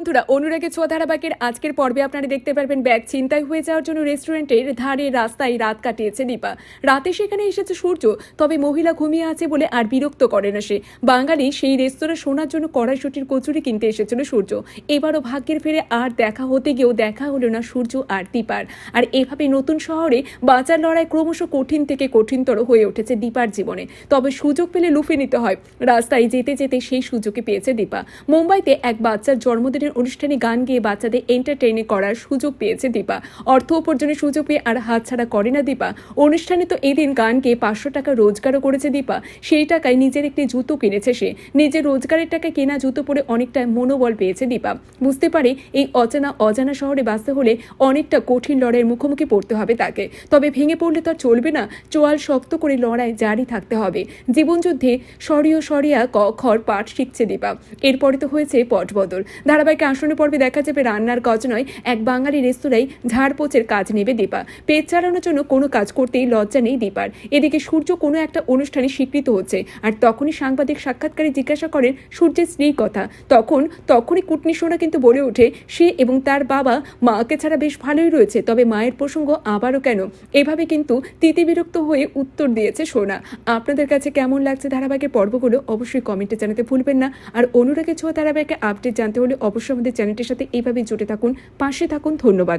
বন্ধুরা অনুরাগের ছোঁয়া ধারাবাহিকের আজকের পর্বে আপনারা দেখতে পারবেন ব্যাগ চিন্তায় হয়ে যাওয়ার জন্য রেস্টুরেন্টের ধারে রাস্তায় রাত কাটিয়েছে দীপা। রাতে সেখানে এসেছে সূর্য, তবে মহিলা ঘুমিয়ে আছে বলে আর বিরক্ত করে না সে। বাঙালি সেই রেস্তোরাঁ শোনার জন্য কড়াইশুটির কচুরি কিনতে এসেছিল সূর্য। এবারও ভাগ্যের ফেরে আর দেখা হতে গিয়েও দেখা হলো না সূর্য আর দীপার। আর এভাবে নতুন শহরে বাঁচার লড়াই ক্রমশ কঠিন থেকে কঠিনতর হয়ে উঠেছে দীপার জীবনে। তবে সুযোগ পেলে লুফে নিতে হয়। রাস্তায় যেতে যেতে সেই সুযোগে পেয়েছে দীপা। মুম্বাইতে এক বাচ্চার জন্মদিনের অনুষ্ঠানে গান গিয়ে বাচ্চাদের এন্টারটেইনে করার সুযোগ পেয়েছে দীপা। অর্থ উপার্জনের সুযোগ পেয়ে আর হাতছাড়া করে না দীপা। অনুষ্ঠানে তো এদিন গান গেয়ে পাঁচশো টাকা রোজগারও করেছে দীপা। সেই টাকায় নিজের একটি জুতো কিনেছে সে। নিজের রোজগারের টাকা কেনা জুতো পরে অনেকটা মনোবল পেয়েছে দীপা। বুঝতে পারে এই অজানা অজানা শহরে বাঁচতে হলে অনেকটা কঠিন লড়াইয়ের মুখোমুখি পড়তে হবে তাকে। তবে ভেঙে পড়লে তো আর চলবে না। চোয়াল শক্ত করে লড়াই জারি থাকতে হবে। জীবনযুদ্ধে সরিয় সরিয়া ক খর পাঠ শিখছে দীপা। এরপরে তো হয়েছে পটবদল। ধারাবাহিক আসনে পর্বে দেখা যাবে রান্নার কাজ নয়, এক বাঙালি রেস্তোরাঁয় ঝাড়পোচের কাজ নেবে দীপা। পেট চালানোর জন্য কোনো কাজ করতেই লজ্জা নেই দীপার। এদিকে সূর্য কোনো একটা অনুষ্ঠানে স্বীকৃত হচ্ছে, আর তখনই সাংবাদিক সাক্ষাৎকারে জিজ্ঞাসা করেন সূর্যের স্ত্রীর কথা। তখন, তখনই কুটনি সোনা কিন্তু বলে ওঠে, সে এবং তার বাবা মাকে ছাড়া বেশ ভালোই রয়েছে, তবে মায়ের প্রসঙ্গ আবারও কেন? এভাবে কিন্তু তিতিবিরক্ত হয়ে উত্তর দিয়েছে সোনা। আপনাদের কাছে কেমন লাগছে ধারাবাহিকের পর্বগুলো অবশ্যই কমেন্টে জানাতে ভুলবেন না। আর অনুরাগের ছোঁয়া ধারাবাহিকের আপডেট জানতে হলে অবশ্যই আমাদের চ্যানেলটির সাথে এইভাবে জুড়ে থাকুন। পাশে থাকুন ধন্যবাদ।